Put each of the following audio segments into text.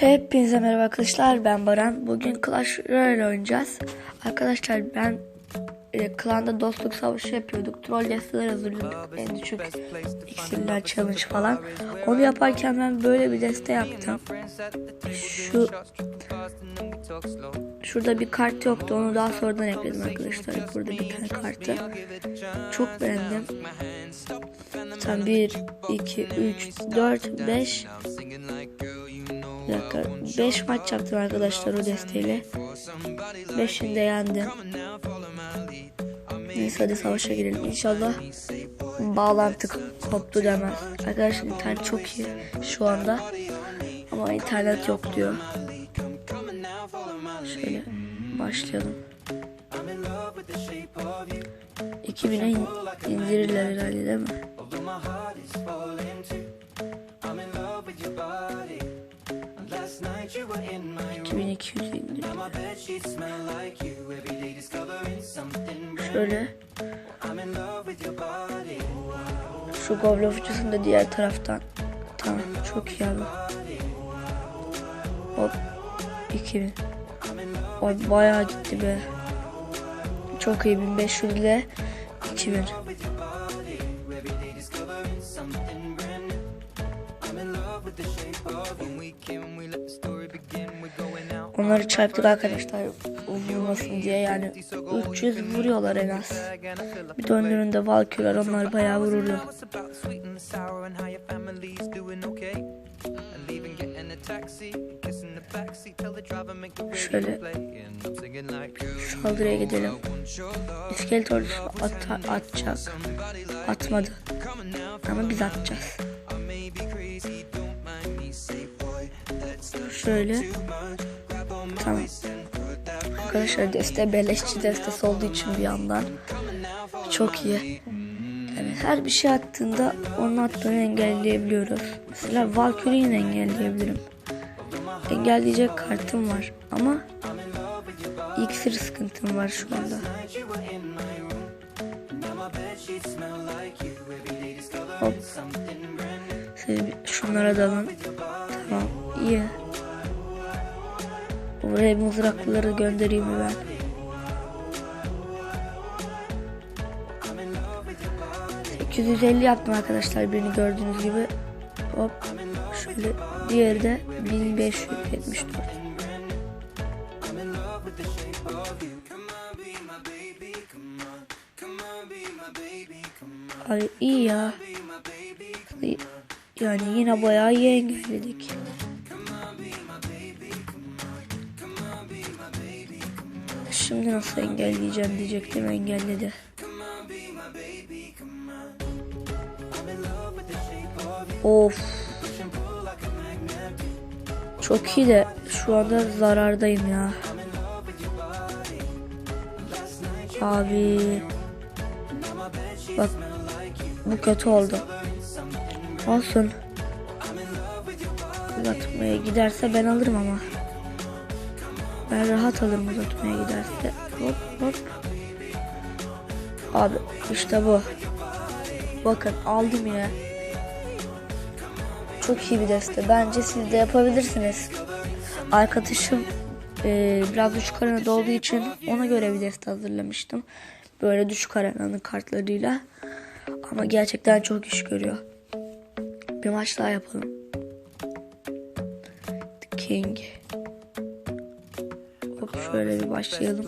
Hepinize merhaba arkadaşlar ben Baran. Bugün Clash Royale oynayacağız. Arkadaşlar ben e, klanda dostluk savaşı yapıyorduk. Troll desteler hazırlıyorduk. En düşük iksirler challenge falan. Onu yaparken ben böyle bir deste yaptım. Şu Şurada bir kart yoktu. Onu daha sonradan ekledim arkadaşlar. Burada bir tane kartı. Çok beğendim. Tam 1, 2, 3, 4, 5 bir dakika. 5 maç yaptım arkadaşlar o desteğiyle. 5'inde yendim. Neyse hadi savaşa girelim. İnşallah bağlantı koptu demez. Arkadaşlar internet çok iyi şu anda. Ama internet yok diyor. Şöyle başlayalım. 2000'e in indirirler herhalde değil mi? 2200 indir. Şöyle. Şu goblofucusun da diğer taraftan. Tamam çok iyi abi. Hop. 2000. Oy bayağı gitti be. Çok iyi 1500 ile 2000. Onları çarptık arkadaşlar vurmasın diye yani 300 vuruyorlar en az. Bir de önlerinde Valkyrie onlar bayağı vuruyor. Şöyle saldırıya gidelim. İskelet ordusu at atacak. Atmadı. Ama biz atacağız. Şöyle. Tamam. Arkadaşlar deste beleşçi destesi olduğu için bir yandan çok iyi. Yani her bir şey attığında onun attığını engelleyebiliyoruz. Mesela Valkyrie'yi engelleyebilirim. Engelleyecek kartım var ama iksir sıkıntım var şu anda. Hop. Siz şunlara dalın. Tamam iyi. Buraya mızrakları göndereyim ben? ...850 yaptım arkadaşlar birini gördüğünüz gibi. Hop. Şöyle diğeri de 1574. Ay iyi ya. Yani yine bayağı iyi engelledik. Şimdi nasıl engelleyeceğim diyecektim engelledi. Of. Çok iyi de şu anda zarardayım ya. Abi. Bak bu kötü oldu. Olsun. Uzatmaya giderse ben alırım ama. Ben rahat alırım uzatmaya giderse. Hop hop. Abi işte bu. Bakın aldım ya. Çok iyi bir deste. Bence siz de yapabilirsiniz. Arkadaşım e, biraz düşük arenada olduğu için ona göre bir deste hazırlamıştım. Böyle düşük arenanın kartlarıyla. Ama gerçekten çok iş görüyor. Bir maç daha yapalım. The King. Şöyle bir başlayalım.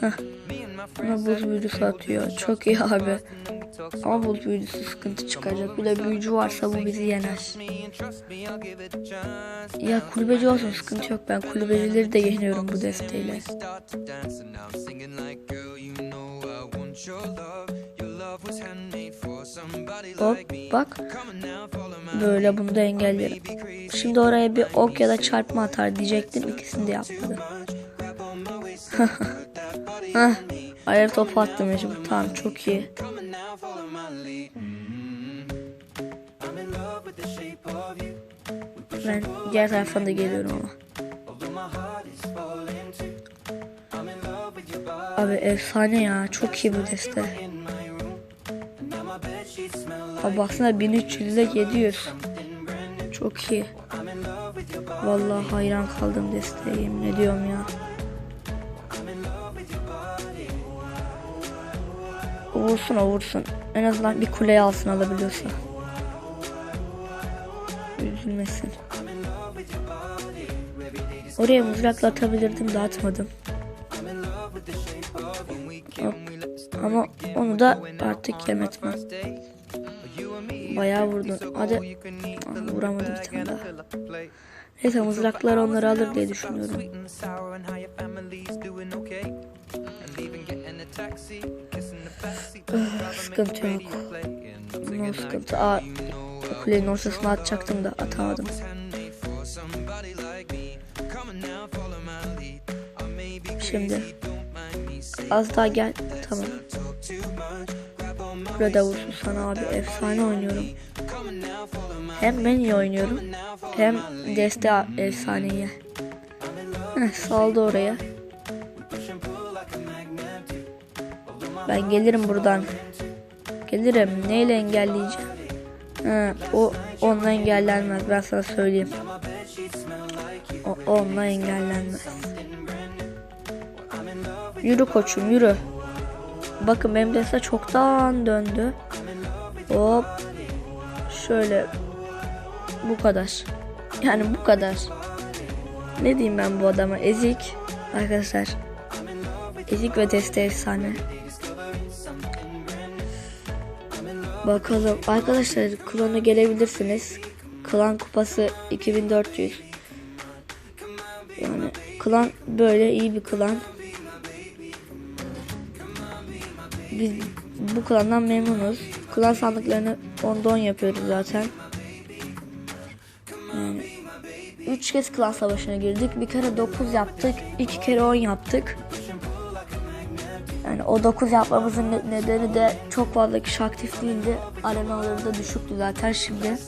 Heh. Buna buz büyücüsü atıyor. Çok iyi abi. Ama buz büyücüsü sıkıntı çıkacak. Bir de büyücü varsa bu bizi yener. Ya kulübeci olsun sıkıntı yok. Ben kulübecileri de yeniyorum bu desteğiyle. Hop bak. Böyle bunu da engellerim. Şimdi oraya bir ok ya da çarpma atar diyecektim. İkisini de yapmadı. Hah. Ayar topu attım mecbur. Tamam çok iyi. Ben diğer taraftan da geliyorum ama. Abi efsane ya. Çok iyi bu deste. Abi baksana 1300 ile 700. Çok iyi. Vallahi hayran kaldım desteğe yemin ediyorum ya. O Vursun. En azından bir kuleyi alsın alabiliyorsa. Üzülmesin. Oraya mızrakla atabilirdim de atmadım. Ama onu da artık yem etmem. Bayağı vurdun. Hadi. Vuramadım bir tane daha. Neyse mızraklar onları alır diye düşünüyorum. Sıkıntı yok. No sıkıntı. Aa, kulenin ortasına atacaktım da atamadım. Şimdi az daha gel. Tamam. Burada vursun sana abi. Efsane oynuyorum. Hem ben iyi oynuyorum. Hem deste efsane iyi. Heh, saldı oraya. Ben gelirim buradan. Gelirim. Neyle engelleyeceğim? Ha, o onunla engellenmez. Ben sana söyleyeyim. O onunla engellenmez. Yürü koçum yürü. Bakın benim deste çoktan döndü. Hop. Şöyle. Bu kadar. Yani bu kadar. Ne diyeyim ben bu adama? Ezik. Arkadaşlar. Ezik ve deste efsane. Bakalım. Arkadaşlar klana gelebilirsiniz. Klan kupası 2400. Yani klan böyle iyi bir klan. Biz bu klandan memnunuz. Klan sandıklarını 10'da 10 yapıyoruz zaten. Yani 3 kez klan savaşına girdik. Bir kere 9 yaptık. 2 kere 10 yaptık. Yani o 9 yapmamızın ne- nedeni de çok fazla kişi aktif değildi. Arenaları da düşüktü zaten şimdi.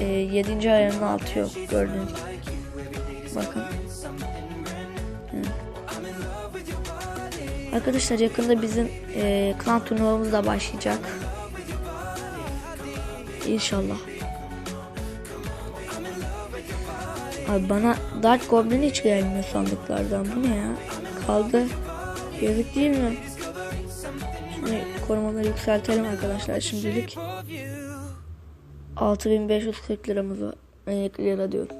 E, 7. arenanın altı yok gördüğünüz. Bakın. Arkadaşlar yakında bizim e, klan turnuvamız da başlayacak. İnşallah. Abi bana Dark Goblin hiç gelmiyor sandıklardan. Bu ne ya? Kaldı. Yazık değil mi? Şimdi korumaları yükseltelim arkadaşlar şimdilik. 6540 liramız var. Yani lira diyorum.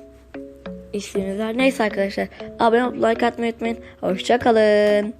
İşleriniz var. Neyse arkadaşlar. Abone olup like atmayı unutmayın. Hoşçakalın.